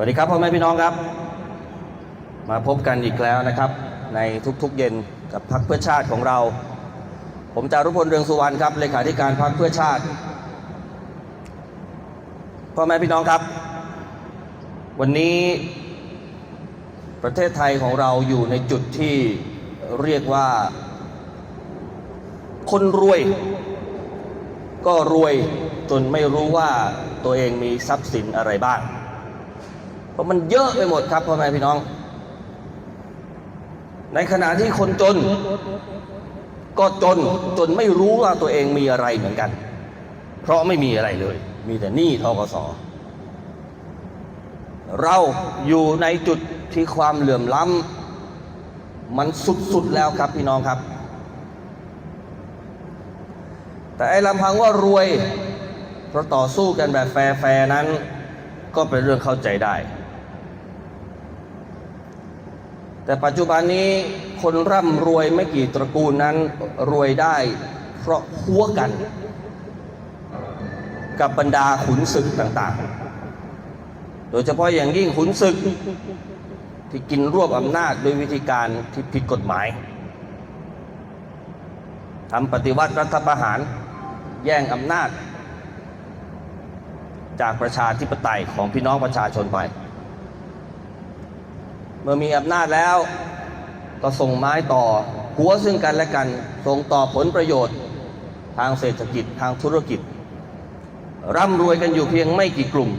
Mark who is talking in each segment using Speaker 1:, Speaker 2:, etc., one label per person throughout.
Speaker 1: สวัสดีครับพ่อแม่พี่น้องครับ มาพบกันอีกแล้วนะครับ ในทุกๆเย็นกับพักเพื่อชาติของเรา ผมจารุพลเรืองสุวรรณครับเลขาธิการพักเพื่อชาติพ่อแม่พี่น้องครับ วันนี้ประเทศไทยของเราอยู่ในจุดที่เรียกว่า คนรวย ก็รวยจนไม่รู้ว่าตัวเองมีทรัพย์สินอะไรบ้าง ราะมันเยอะไปหมดครับพ่อแม่พี่น้อง ในขณะที่คนจน ก็จนจนไม่รู้ว่าตัวเองมีอะไรเหมือนกัน เพราะไม่มีอะไรเลย มีแต่หนี้ทกสเราอยู่ในจุดที่ความเหลื่อมล้ำมันสุดๆแล้วครับพี่น้องครับ แต่ไอ้ลำพังว่ารวย เพราะต่อสู้กันแบบแฟร์ๆนั้นก็เป็นเรื่องเข้าใจได้ แต่ปัจจุบันนี้คนร่ำรวยไม่กี่ตระกูลนั้นรวยได้ เพราะหัวกัน กับบรรดาขุนศึกต่างๆ โดยเฉพาะอย่างยิ่งขุนศึก ที่กินรวบอำนาจด้วยวิธีการที่ผิดกฎหมายทำปฏิวัติรัฐประหาร แย่งอำนาจ จากประชาธิปไตยของพี่น้องประชาชนไป มื่อมีอำนาจแล้ว ก็ส่งไม้ต่อ หัวซึ่งกันและกัน ส่งต่อผลประโยชน์ ทางเศรษฐกิจทางธุรกิจ ร่ำรวยกันอยู่เพียงไม่กี่กลุ่ม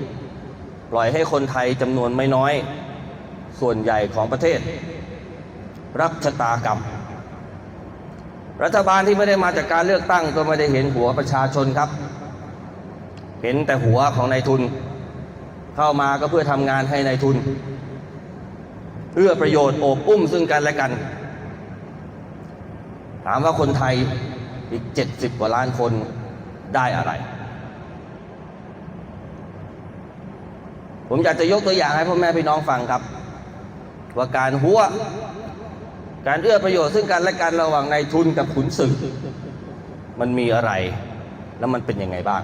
Speaker 1: ปล่อยให้คนไทยจำนวนไม่น้อย ส่วนใหญ่ของประเทศ รับชะตากรรม รัฐบาลที่ไม่ได้มาจากการเลือกตั้งก็ไม่ได้เห็นหัวประชาชนครับ เห็นแต่หัวของนายทุน เข้ามาก็เพื่อทำงานให้นายทุน เพื่อประโยชน์โอบอุ้มซึ่งกันและกัน ถามว่าคนไทยอีก 70 กว่าล้านคนได้อะไร ผมอยากจะยกตัวอย่างให้พ่อแม่พี่น้องฟังครับ ว่าการหัว การเอื้อประโยชน์ซึ่งกันและกันระหว่างนายทุนกับขุนศึก มันมีอะไร แล้วมันเป็นยังไงบ้าง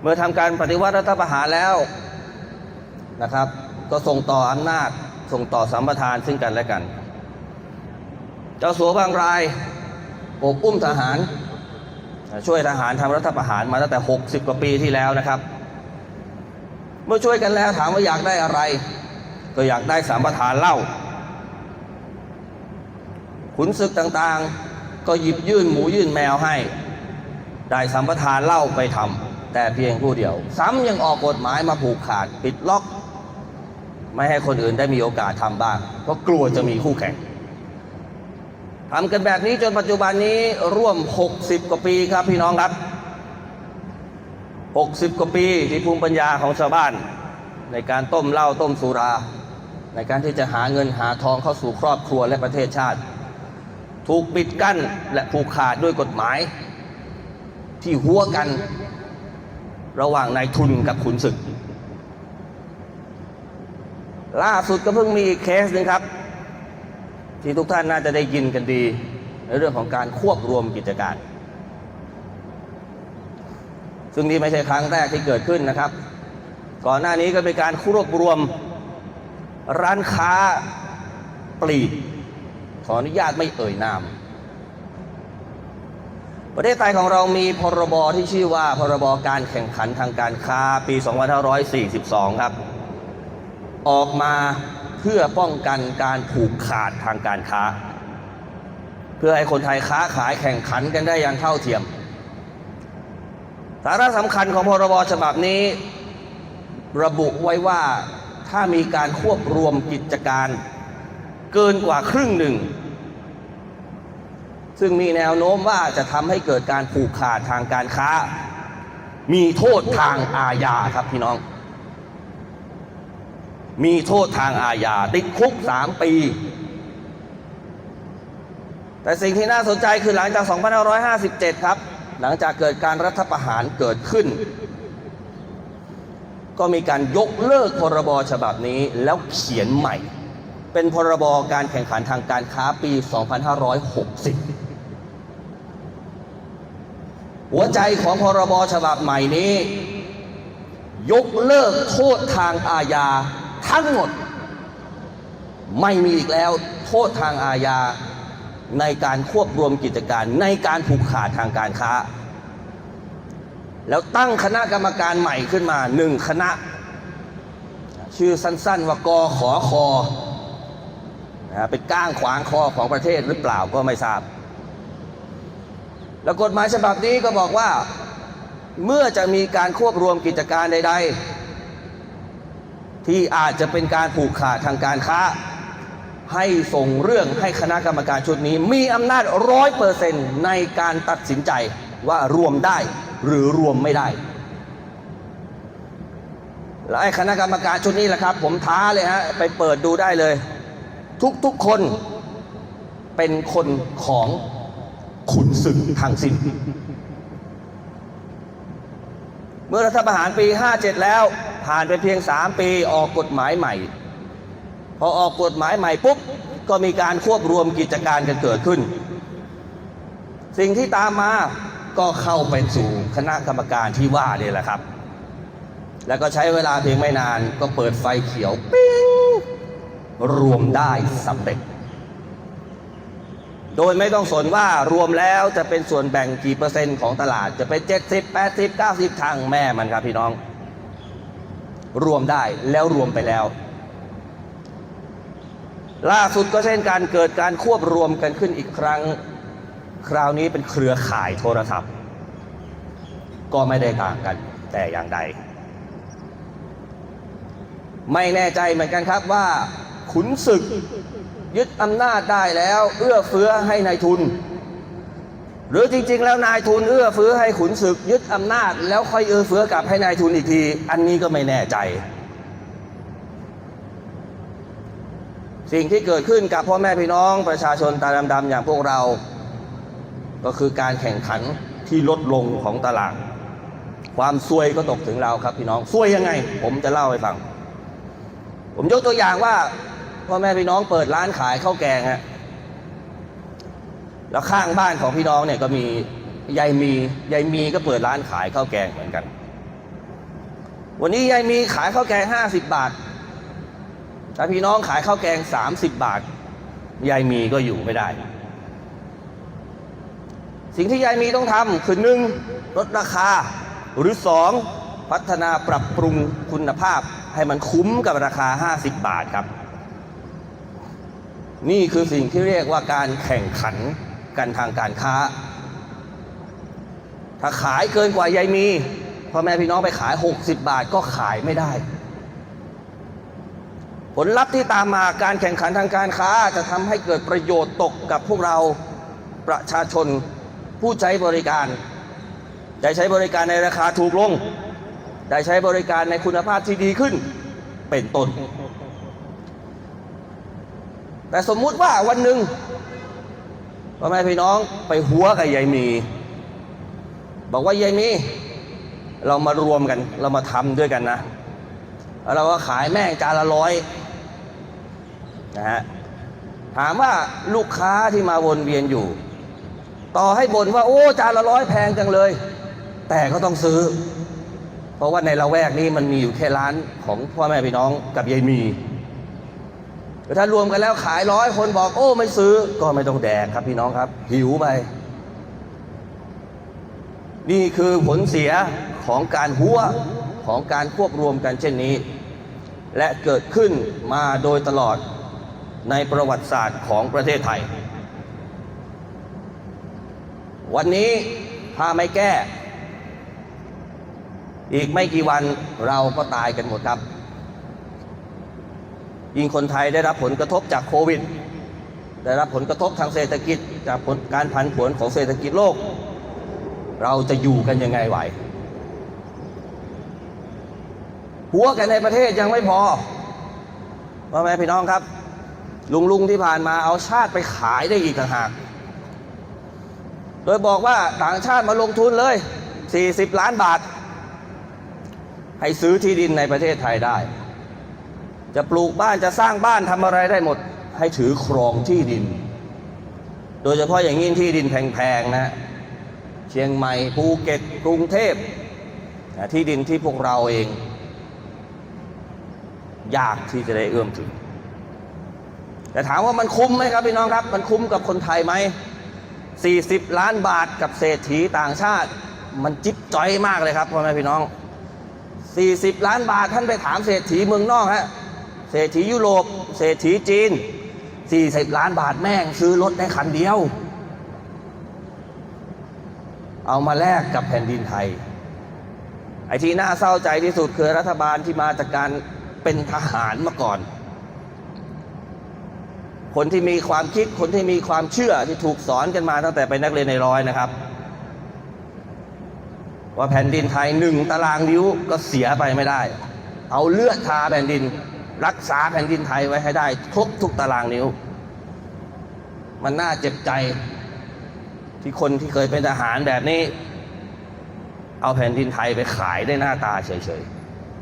Speaker 1: เมื่อทำการปฏิวัติรัฐประหารแล้ว นะครับ ก็ส่งต่ออำนาจส่งต่อสัมปทานซึ่งกันและกัน เจ้าสัวบางรายอบอุ้มทหาร ช่วยทหารทำรัฐประหารมาตั้งแต่ 60 กว่าปีที่แล้วนะครับ เมื่อช่วยกันแล้วถามว่าอยากได้อะไร ก็อยากได้สัมปทานเหล้าขุนศึกต่างๆ ก็หยิบยื่นหมูยื่นแมวให้ ได้สัมปทานเหล้าไปทำ แต่เพียงผู้เดียว ซ้ำยังออกกฎหมายมาผูกขาดปิดล็อก ไม่ให้คนอื่นได้มีโอกาสทำบ้าง เพราะกลัวจะมีคู่แข่งทำกันแบบนี้จนปัจจุบันนี้ร่วม 60 กว่าปีครับพี่น้องครับ 60 กว่าปีที่ภูมิปัญญาของชาวบ้าน ในการต้มเหล้าต้มสุรา ในการที่จะหาเงินหาทองเข้าสู่ครอบครัวและประเทศชาติ ถูกปิดกั้นและผูกขาดด้วยกฎหมาย ที่หัวกัน ระหว่างนายทุนกับขุนศึก ล่าสุดก็เพิ่งมีอีกเคสหนึ่งครับ ที่ทุกท่านน่าจะได้ยินกันดี ในเรื่องของการควบรวมกิจการ ซึ่งนี่ไม่ใช่ครั้งแรกที่เกิดขึ้นนะครับ ก่อนหน้านี้ก็เป็นการควบรวมร้านค้าปลีกขออนุญาตไม่เอ่ยนาม ประเทศไทยของเรามีพรบที่ชื่อว่าพรบการแข่งขันทางการค้าปี 2542 ครับ ออกมาเพื่อป้องกันการผูกขาดทางการค้า เพื่อให้คนไทยค้าขายแข่งขันกันได้อย่างเท่าเทียม สาระสำคัญของพรบฉบับนี้ ระบุไว้ว่าถ้ามีการควบรวมกิจการ เกินกว่าครึ่งหนึ่ง ซึ่งมีแนวโน้มว่าจะทำให้เกิดการผูกขาดทางการค้า มีโทษทางอาญาครับพี่น้อง มีโทษทางอาญาติดคุกสามปี แต่สิ่งที่น่าสนใจคือหลังจาก 2557 ครับ หลังจากเกิดการรัฐประหารเกิดขึ้น ก็มีการยกเลิกพรบฉบับนี้แล้วเขียนใหม่เป็นพรบการแข่งขันทางการค้าปี 2560 หัวใจของพรบฉบับใหม่นี้ ยกเลิกโทษทางอาญาทั้งหมด ไม่มีอีกแล้วโทษทางอาญาในการควบรวมกิจการในการผูกขาดทางการค้า แล้วตั้งคณะกรรมการใหม่ขึ้นมาหนึ่งคณะ ชื่อสั้นๆว่ากอขอคอนะเป็นก้างขวางคอของประเทศหรือเปล่าก็ไม่ทราบ แล้วกฎหมายฉบับนี้ก็บอกว่า เมื่อจะมีการควบรวมกิจการใด ๆ ที่อาจจะเป็นการผูกขาดทางการค้า ให้ส่งเรื่องให้คณะกรรมการชุดนี้ มีอำนาจร้อยเปอร์เซนต์ในการตัดสินใจว่ารวมได้หรือรวมไม่ได้และไอ้คณะกรรมการชุดนี้แหละครับ ผมท้าเลยฮะไปเปิดดูได้เลย ทุกๆคนเป็นคนของ ขุนศึกทางสิ้น เมื่อรัฐประหารปี 57 แล้ว ผ่านไปเพียง 3 ปีออกกฎหมายใหม่ พอออกกฎหมายใหม่ปุ๊บ ก็มีการควบรวมกิจการกันเกิดขึ้น สิ่งที่ตามมาก็เข้าไปสู่คณะกรรมการที่ว่าเนี่ยแหละครับ แล้วก็ใช้เวลาเพียงไม่นานก็เปิดไฟเขียวปิ้งรวมได้สำเร็จ โดยไม่ต้องสนว่ารวมแล้วจะเป็นส่วนแบ่งกี่เปอร์เซ็นต์ของตลาด จะเป็น 70 80 90 ทางแม่มันครับพี่น้อง รวมได้แล้วรวมไปแล้ว ล่าสุดก็เช่นการเกิดการควบรวมกันขึ้นอีกครั้ง คราวนี้เป็นเครือข่ายโทรศัพท์ ก็ไม่ได้ต่างกันแต่อย่างใด ไม่แน่ใจเหมือนกันครับว่าขุนศึก ยึดอำนาจได้แล้ว เอื้อเฟื้อให้ในายทุน หรือจริง ๆ แล้วนายทุนเอื้อเฟื้อให้ขุนศึก ยึดอำนาจ แล้วค่อยเอื้อเฟื้อกลับให้นายทุนอีกที อันนี้ก็ไม่แน่ใจ สิ่งที่เกิดขึ้นกับพ่อแม่พี่น้องประชาชนตาดำๆอย่างพวกเรา ก็คือการแข่งขันที่ลดลงของตลาด ความซวยก็ตกถึงเราครับพี่น้องซวยยังไง ผมจะเล่าให้ฟัง ผมยกตัวอย่างว่า พ่อแม่พี่น้องเปิดร้านขายข้าวแกงฮะแล้วข้างบ้านของพี่น้องเนี่ยก็มียายมียายมีก็เปิดร้านขายข้าวแกงเหมือนกัน วันนี้ยายมีขายข้าวแกงห้าสิบบาทถ้าพี่น้องขายข้าวแกงสามสิบบาทยายมีก็อยู่ไม่ได้ สิ่งที่ยายมีต้องทำคือหนึ่งลดราคา หรือสองพัฒนาปรับปรุงคุณภาพให้มันคุ้มกับราคา 50 บาทครับ นี่คือสิ่งที่เรียกว่าการแข่งขันกันทางการค้า ถ้าขายเกินกว่ายายมีพ่อแม่พี่น้องไปขาย 60 บาทก็ขายไม่ได้ ผลลัพธ์ที่ตามมาการแข่งขันทางการค้าจะทำให้เกิดประโยชน์ตกกับพวกเราประชาชนผู้ใช้บริการ ได้ใช้บริการในราคาถูกลง ได้ใช้บริการในคุณภาพที่ดีขึ้นเป็นต้น แต่สมมุติว่าวันหนึ่งพ่อแม่พี่น้องไปหัวกับยายมี บอกว่ายายมี เรามารวมกัน เรามาทำด้วยกันนะเราก็ขายแม่งจานละร้อยนะฮะถามว่าลูกค้าที่มาวนเวียนอยู่ ต่อให้บ่นว่าโอ้จานละร้อยแพงจังเลย แต่ก็ต้องซื้อ เพราะว่าในละแวกนี้มันมีอยู่แค่ร้านของพ่อแม่พี่น้องกับยายมี แต่ถ้ารวมกันแล้วขายร้อยคนบอกโอ้ไม่ซื้อ ก็ไม่ต้องแดกครับพี่น้องครับ หิวไป นี่คือผลเสียของการหัวของการควบรวมกันเช่นนี้ และเกิดขึ้นมาโดยตลอดในประวัติศาสตร์ของประเทศไทย วันนี้ถ้าไม่แก้ อีกไม่กี่วันเราก็ตายกันหมดครับ ยิ่งคนไทยได้รับผลกระทบจากโควิด ได้รับผลกระทบทางเศรษฐกิจ จากผลการผันผวนของเศรษฐกิจโลก เราจะอยู่กันยังไงไหว หัวกันในประเทศยังไม่พอพ่อแม่พี่น้องครับ ลุงลุงที่ผ่านมาเอาชาติไปขายได้อีกต่างหาก โดยบอกว่าต่างชาติมาลงทุนเลย 40 ล้านบาท ให้ซื้อที่ดินในประเทศไทยได้ จะปลูกบ้านจะสร้างบ้านทำอะไรได้หมด ให้ถือครองที่ดิน โดยเฉพาะอย่างยิ่งที่ดินแพงๆนะเชียงใหม่ภูเก็ตกรุงเทพที่ดินที่พวกเราเอง ยากที่จะได้เอื้อมถึง แต่ถามว่ามันคุ้มไหมครับพี่น้องครับ มันคุ้มกับคนไทยไหม 40 ล้านบาทกับเศรษฐีต่างชาติ มันจิ๊บจ้อยมากเลยครับพ่อแม่พี่น้อง 40 ล้านบาทท่านไปถามเศรษฐีเมืองนอกฮะ รษฐียุโรป เศรษฐีจีน 40 ล้านบาทแม่งซื้อรถได้คันเดียว เอามาแลกกับแผ่นดินไทย ไอ้ที่น่าเศร้าใจที่สุดคือรัฐบาลที่มาจากการเป็นทหารมาก่อน คนที่มีความคิดคนที่มีความเชื่อที่ถูกสอนกันมาตั้งแต่เป็นนักเรียนในร้อยนะครับว่าแผ่นดินไทยหนึ่งตารางนิ้วก็เสียไปไม่ได้ เอาเลือดทาแผ่นดิน รักษาแผ่นดินไทยไว้ให้ได้ครบทุกตารางนิ้ว มันน่าเจ็บใจ ที่คนที่เคยเป็นทหารแบบนี้ เอาแผ่นดินไทยไปขายได้หน้าตาเฉย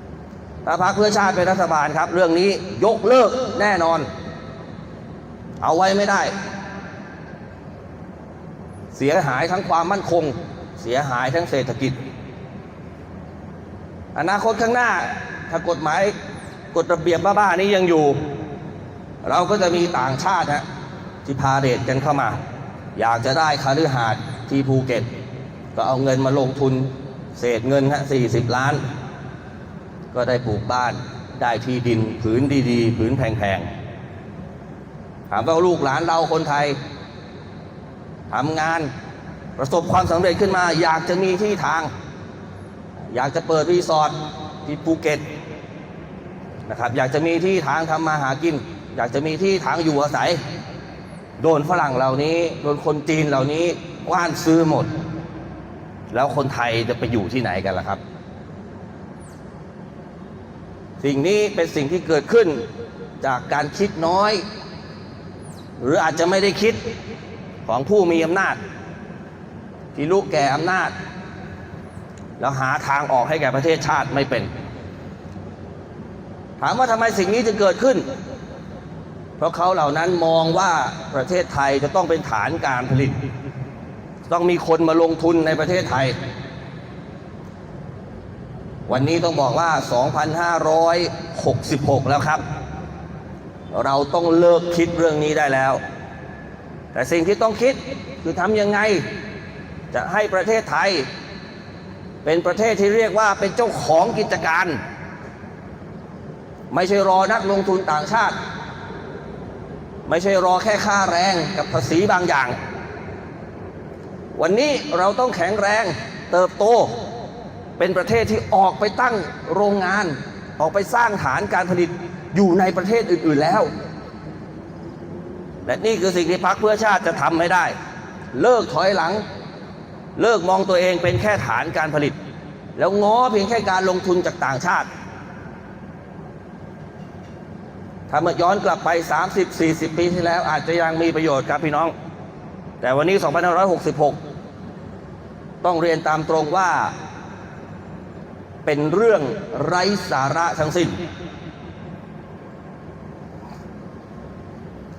Speaker 1: ๆถ้าพรรคเพื่อชาติเป็นรัฐบาลครับ เรื่องนี้ยกเลิกแน่นอน เอาไว้ไม่ได้ เสียหายทั้งความมั่นคง เสียหายทั้งเศรษฐกิจ อนาคตข้างหน้าถ้ากฎหมาย กฎระเบียบบ้าๆนี้ยังอยู่ เราก็จะมีต่างชาติฮะที่พาเดทกันเข้ามา อยากจะได้คาลือหาดที่ภูเก็ต ก็เอาเงินมาลงทุนเศษเงินฮะสี่สิบล้าน ก็ได้ปลูกบ้านได้ที่ดินผืนดีๆ ผืนแพงๆ ถามว่าลูกหลานเราคนไทยทำงานประสบความสำเร็จขึ้นมา อยากจะมีที่ทาง อยากจะเปิดรีสอร์ทที่ภูเก็ต นะครับ อยากจะมีที่ทางทำมาหากิน อยากจะมีที่ทางอยู่อาศัย โดนฝรั่งเหล่านี้โดนคนจีนเหล่านี้กว้านซื้อหมด แล้วคนไทยจะไปอยู่ที่ไหนกันล่ะครับ สิ่งนี้เป็นสิ่งที่เกิดขึ้นจากการคิดน้อย หรืออาจจะไม่ได้คิดของผู้มีอำนาจ ที่รู้แก่อำนาจ แล้วหาทางออกให้แก่ประเทศชาติไม่เป็น ถามว่าทำไมสิ่งนี้จึงเกิดขึ้น เพราะเขาเหล่านั้นมองว่าประเทศไทยจะต้องเป็นฐานการผลิต ต้องมีคนมาลงทุนในประเทศไทย วันนี้ต้องบอกว่า 2,566 แล้วครับ เราต้องเลิกคิดเรื่องนี้ได้แล้ว แต่สิ่งที่ต้องคิดคือทำยังไงจะให้ประเทศไทย เป็นประเทศที่เรียกว่าเป็นเจ้าของกิจการ ไม่ใช่รอนักลงทุนต่างชาติ ไม่ใช่รอแค่ค่าแรงกับภาษีบางอย่าง วันนี้เราต้องแข็งแรงเติบโต เป็นประเทศที่ออกไปตั้งโรงงาน ออกไปสร้างฐานการผลิตอยู่ในประเทศอื่น ๆแล้ว และนี่คือสิ่งที่พรรคเพื่อชาติจะทำให้ได้ เลิกถอยหลัง เลิกมองตัวเองเป็นแค่ฐานการผลิต แล้วง้อเพียงแค่การลงทุนจากต่างชาติ ถ้าเมื่อย้อนกลับไป 30-40 ปีที่แล้ว อาจจะยังมีประโยชน์ครับพี่น้อง แต่วันนี้ 2566 ต้องเรียนตามตรงว่า เป็นเรื่องไร้สาระทั้งสิ้น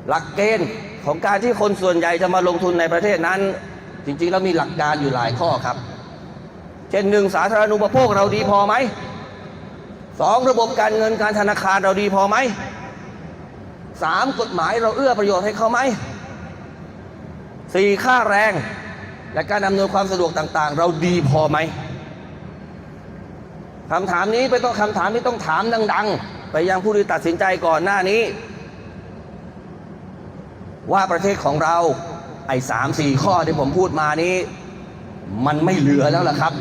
Speaker 1: หลักเกณฑ์ของการที่คนส่วนใหญ่จะมาลงทุนในประเทศนั้น จริงๆ แล้วมีหลักการอยู่หลายข้อครับ เช่นหนึ่งสาธารณูปโภคเราดีพอไหมสองระบบการเงินการธนาคารเราดีพอไหม สามกฎหมายเราเอื้อประโยชน์ให้เขาไหมสี่ค่าแรง และการอำนวยความสะดวกต่าง ๆ เราดีพอไหมคำถามนี้เป็นต้องคำถามที่ต้องถามดัง ๆ ไปยังผู้ที่ตัดสินใจก่อนหน้านี้ ว่าประเทศของเราไอ้สามสี่ข้อที่ผมพูดมานี้ มันไม่เหลือแล้วล่ะครับ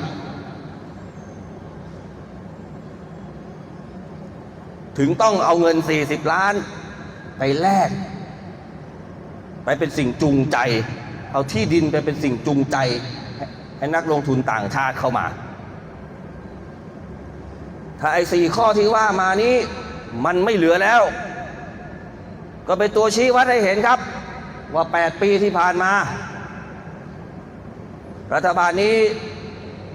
Speaker 1: ถึงต้องเอาเงิน 40 ล้าน ไปแลกไปเป็นสิ่งจูงใจ เอาที่ดินไปเป็นสิ่งจูงใจ ให้นักลงทุนต่างชาติเข้ามา ถ้าไอ้สี่ข้อที่ว่ามานี้มันไม่เหลือแล้ว ก็เป็นตัวชี้วัดให้เห็นครับ ว่า 8 ปีที่ผ่านมา รัฐบาลนี้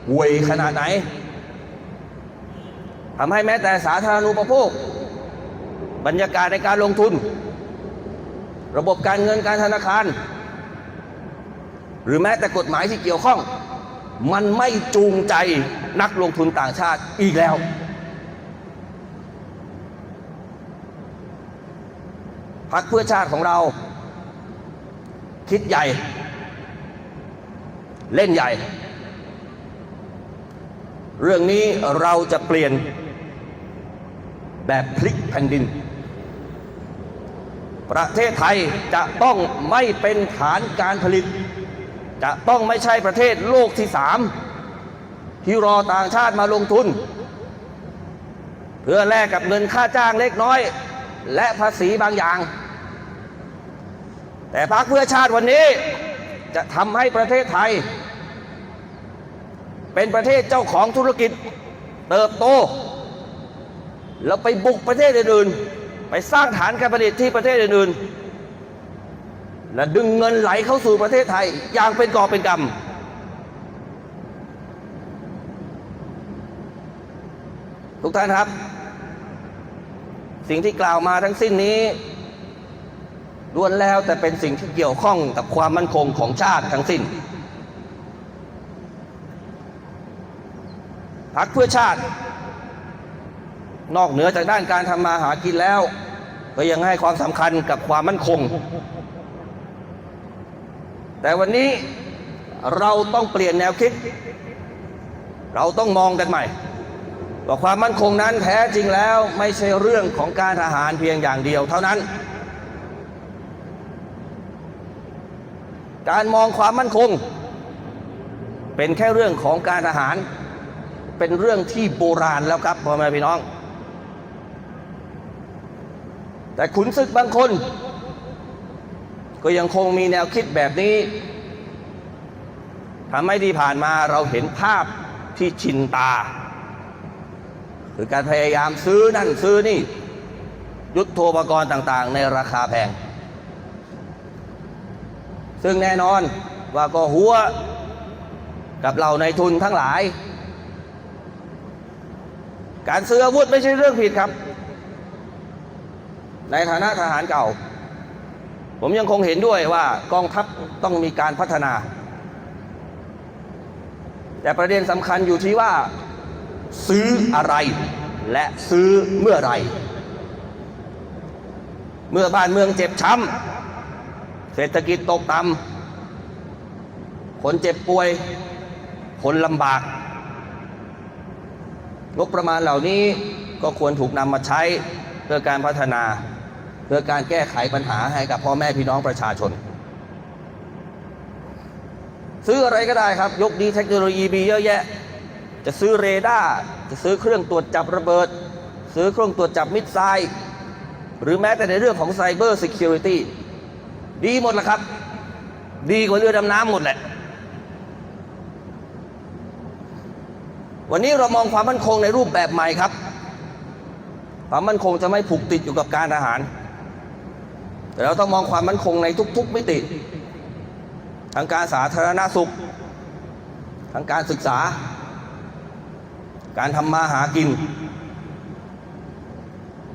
Speaker 1: ห่วยขนาดไหนทำให้แม้แต่สาธารณูปโภค บรรยากาศในการลงทุน ระบบการเงินการธนาคาร หรือแม้แต่กฎหมายที่เกี่ยวข้อง มันไม่จูงใจนักลงทุนต่างชาติอีกแล้ว พักเพื่อชาติของเรา คิดใหญ่ เล่นใหญ่ เรื่องนี้เราจะเปลี่ยนแบบพลิกแผ่นดิน ประเทศไทยจะต้องไม่เป็นฐานการผลิต จะต้องไม่ใช่ประเทศโลกที่สามที่รอต่างชาติมาลงทุน เพื่อแลกกับเงินค่าจ้างเล็กน้อย และภาษีบางอย่าง แต่พรรคเพื่อชาติวันนี้จะทำให้ประเทศไทย เป็นประเทศเจ้าของธุรกิจเติบโต แล้วไปบุกประเทศอื่นๆ ไปสร้างฐานการผลิตที่ประเทศอื่นๆ และดึงเงินไหลเข้าสู่ประเทศไทย อย่างเป็นกอบเป็นกำ ทุกท่านครับ สิ่งที่กล่าวมาทั้งสิ้นนี้ล้วนแล้วแต่เป็นสิ่งที่เกี่ยวข้องกับความมั่นคงของชาติทั้งสิ้นพักเพื่อชาติ นอกเหนือจากด้านการทำมาหากินแล้ว ก็ยังให้ความสำคัญกับความมั่นคง แต่วันนี้เราต้องเปลี่ยนแนวคิด เราต้องมองกันใหม่ว่าความมั่นคงนั้นแท้จริงแล้วไม่ใช่เรื่องของการทหารเพียงอย่างเดียวเท่านั้น การมองความมั่นคง เป็นแค่เรื่องของการทหาร เป็นเรื่องที่โบราณแล้วครับพ่อแม่พี่น้อง แต่ขุนศึกบางคน ก็ยังคงมีแนวคิดแบบนี้ทำให้ที่ผ่านมาเราเห็นภาพที่ชินตา คือการพยายามซื้อนั่นซื้อนี่ ยุทโธปกรณ์ต่างๆ ในราคาแพง ซึ่งแน่นอนว่าก็หัวกับเราในทุนทั้งหลาย การซื้ออาวุธไม่ใช่เรื่องผิดครับ ในฐานะทหารเก่า ผมยังคงเห็นด้วยว่ากองทัพต้องมีการพัฒนา แต่ประเด็นสำคัญอยู่ที่ว่า ซื้ออะไร และซื้อเมื่อไร เมื่อบ้านเมืองเจ็บช้ำเศรษฐกิจตกต่ำคนเจ็บป่วย คนลำบาก งบประมาณเหล่านี้ก็ควรถูกนำมาใช้เพื่อการพัฒนา เพื่อการแก้ไขปัญหาให้กับพ่อแม่พี่น้องประชาชน ซื้ออะไรก็ได้ครับ ยกดีเทคโนโลยีมีเยอะแยะ จะซื้อเรดาร์จะซื้อเครื่องตรวจจับระเบิด ซื้อเครื่องตรวจจับมิสไซล์หรือแม้แต่ในเรื่องของไซเบอร์ซิเคียวริตี้ดีหมดละครับ ดีกว่าเรือดำน้ำหมดแหละ วันนี้เรามองความมั่นคงในรูปแบบใหม่ครับ ความมั่นคงจะไม่ผูกติดอยู่กับการทหาร แต่เราต้องมองความมั่นคงในทุก ๆ มิติทางการสาธารณสุขทางการศึกษา การทำมาหากิน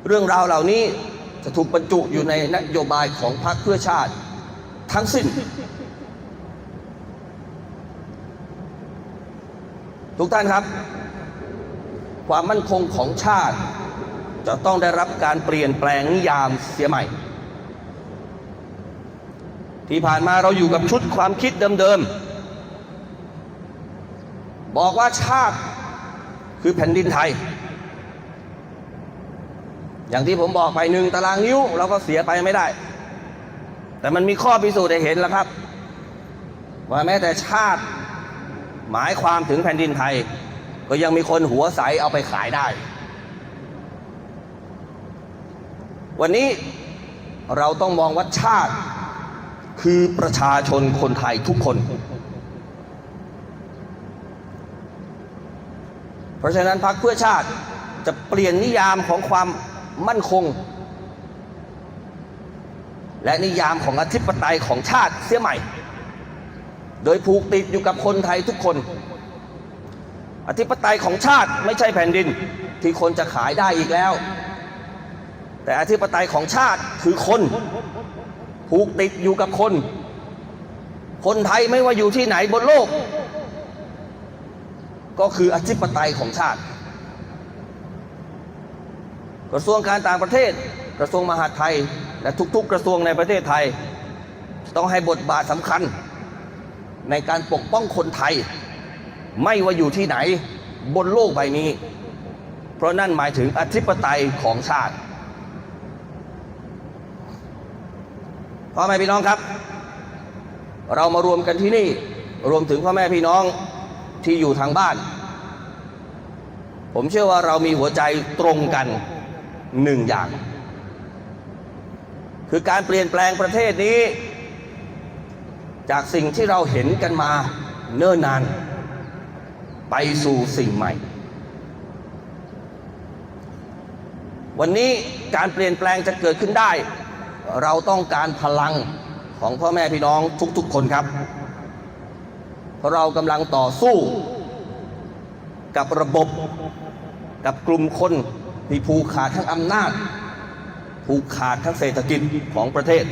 Speaker 1: เรื่องราวเหล่านี้จะถูกบรรจุอยู่ในนโยบายของพรรคเพื่อชาติทั้งสิ้น ทุกท่านครับ ความมั่นคงของชาติ จะต้องได้รับการเปลี่ยนแปลงนิยามเสียใหม่ ที่ผ่านมาเราอยู่กับชุดความคิดเดิมๆ บอกว่าชาติคือแผ่นดินไทย อย่างที่ผมบอกไปหนึ่งตารางนิ้วเราก็เสียไปไม่ได้ แต่มันมีข้อพิสูจน์ให้เห็นแล้วครับ ว่าแม้แต่ชาติหมายความถึงแผ่นดินไทย ก็ยังมีคนหัวใสเอาไปขายได้ วันนี้เราต้องมองว่าชาติ คือประชาชนคนไทยทุกคน เพราะฉะนั้นพรรคเพื่อชาติจะเปลี่ยนนิยามของความมั่นคง และนิยามของอธิปไตยของชาติเสียใหม่ โดยผูกติดอยู่กับคนไทยทุกคน อธิปไตยของชาติไม่ใช่แผ่นดินที่คนจะขายได้อีกแล้ว แต่อธิปไตยของชาติคือคน ผูกติดอยู่กับคน คนไทยไม่ว่าอยู่ที่ไหนบนโลก ก็คืออธิปไตยของชาติ กระทรวงการต่างประเทศ กระทรวงมหาดไทย และทุกๆ กระทรวงในประเทศไทย ต้องให้บทบาทสำคัญ ในการปกป้องคนไทย ไม่ว่าอยู่ที่ไหนบนโลกใบนี้ เพราะนั่นหมายถึงอธิปไตยของชาติ พ่อแม่พี่น้องครับ เรามารวมกันที่นี่ รวมถึงพ่อแม่พี่น้องที่อยู่ทางบ้าน ผมเชื่อว่าเรามีหัวใจตรงกันหนึ่งอย่าง คือการเปลี่ยนแปลงประเทศนี้ จากสิ่งที่เราเห็นกันมาเนิ่นนาน ไปสู่สิ่งใหม่ วันนี้การเปลี่ยนแปลงจะเกิดขึ้นได้ เราต้องการพลังของพ่อแม่พี่น้องทุกๆคนครับเพราะเรากำลังต่อสู้กับระบบกับกลุ่มคนที่ผูกขาดทั้งอำนาจผูกขาดทั้งเศรษฐกิจของประเทศ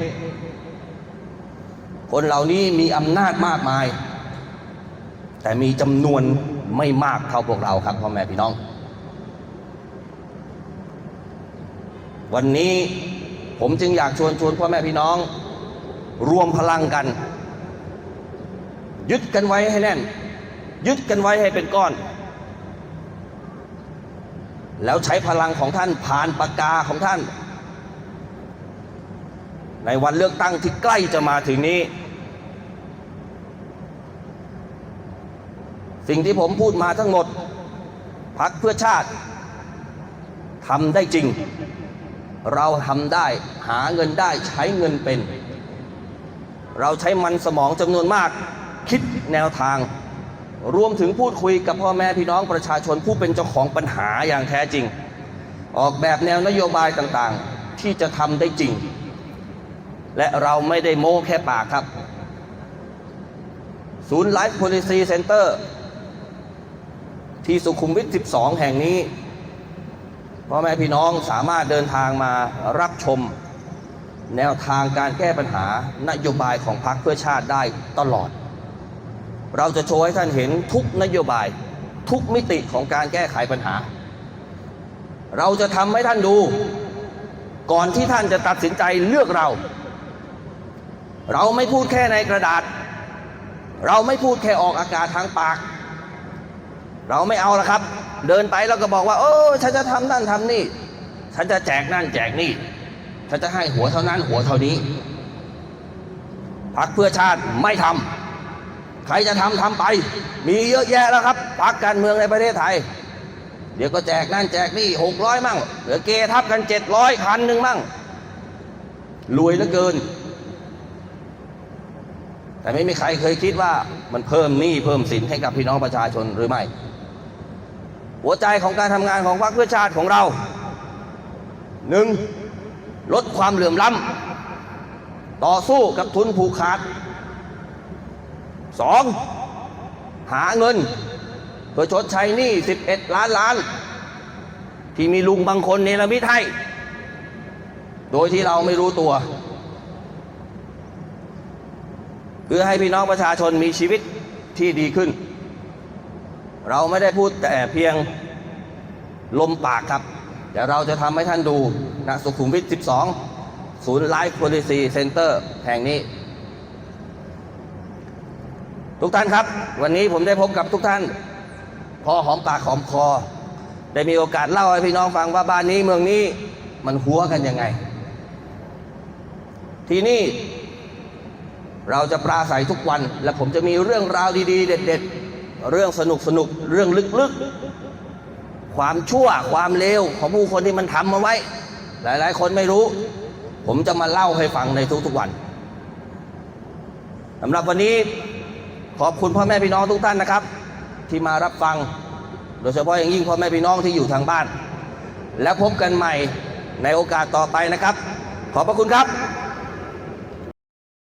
Speaker 1: คนเหล่านี้มีอำนาจมากมาย แต่มีจำนวนไม่มากเท่าพวกเราครับพ่อแม่พี่น้อง วันนี้ ผมจึงอยากชวนชวนพ่อแม่พี่น้อง รวมพลังกัน ยึดกันไว้ให้แน่น ยึดกันไว้ให้เป็นก้อน แล้วใช้พลังของท่านผ่านปากกาของท่าน ในวันเลือกตั้งที่ใกล้จะมาถึงนี้ สิ่งที่ผมพูดมาทั้งหมดพักเพื่อชาติทำได้จริง เราทำได้หาเงินได้ใช้เงินเป็น เราใช้มันสมองจำนวนมาก คิดแนวทาง รวมถึงพูดคุยกับพ่อแม่พี่น้องประชาชนผู้เป็นเจ้าของปัญหาอย่างแท้จริง ออกแบบแนวนโยบายต่างๆ ที่จะทำได้จริง และเราไม่ได้โม้แค่ปากครับ ศูนย์ไลฟ์ Policy Center ที่สุขุมวิท 12 แห่งนี้ พ่อแม่พี่น้องสามารถเดินทางมารับชม แนวทางการแก้ปัญหานโยบายของพรรคเพื่อชาติได้ตลอด เราจะโชว์ให้ท่านเห็นทุกนโยบายทุกมิติของการแก้ไขปัญหา เราจะทำให้ท่านดู ก่อนที่ท่านจะตัดสินใจเลือกเรา เราไม่พูดแค่ในกระดาษ เราไม่พูดแค่ออกอากาศทางปาก เราไม่เอาละครับ เดินไปแล้วก็บอกว่าเออฉันจะทำนั่นทำนี่ ฉันจะแจกนั่นแจกนี่ ฉันจะให้หัวเท่านั้นหัวเท่านี้พักเพื่อชาติไม่ทำใครจะทำทำไป มีเยอะแยะแล้วครับพักการเมืองในประเทศไทย เดี๋ยวก็แจกนั่นแจกนี่หกร้อยมั่งเหลือเกทับกันเจ็ดร้อยพันหนึ่งมั่งรวยเหลือเกิน แต่ไม่มีใครเคยคิดว่ามันเพิ่มหนี้เพิ่มสินให้กับพี่น้องประชาชนหรือไม่ หัวใจของการทำงานของพรรคเพื่อชาติของเราหนึ่งลดความเหลื่อมล้ำต่อสู้กับทุนผูกขาดสองหาเงิน เพื่อชดใช้หนี้ 11 ล้านล้าน ที่มีลุงบางคนเนรมิตให้ โดยที่เราไม่รู้ตัว เพื่อให้พี่น้องประชาชนมีชีวิตที่ดีขึ้น เราไม่ได้พูดแต่เพียงลมปากครับ เดี๋ยวเราจะทำให้ท่านดูนะสุขุมวิท 12 ศูนย์ไลฟ์ Policy Center แห่งนี้ ทุกท่านครับ วันนี้ผมได้พบกับทุกท่าน พอหอมปากหอมคอ ได้มีโอกาสเล่าให้พี่น้องฟังว่าบ้านนี้เมืองนี้มันหัวกันยังไง ที่นี่เราจะปราศัยทุกวัน และผมจะมีเรื่องราวดี ๆ เด็ด ๆ เรื่องสนุกสนุกเรื่องลึกๆ ความชั่วความเลวของผู้คนที่มันทำมาไว้ หลายๆ คนไม่รู้ ผมจะมาเล่าให้ฟังในทุกๆวันสำหรับวันนี้ขอบคุณพ่อแม่พี่น้องทุกท่านนะครับ ที่มารับฟัง โดยเฉพาะอย่างยิ่งพ่อแม่พี่น้องที่อยู่ทางบ้าน แล้วพบกันใหม่ในโอกาสต่อไปนะครับ ขอบพระคุณครับ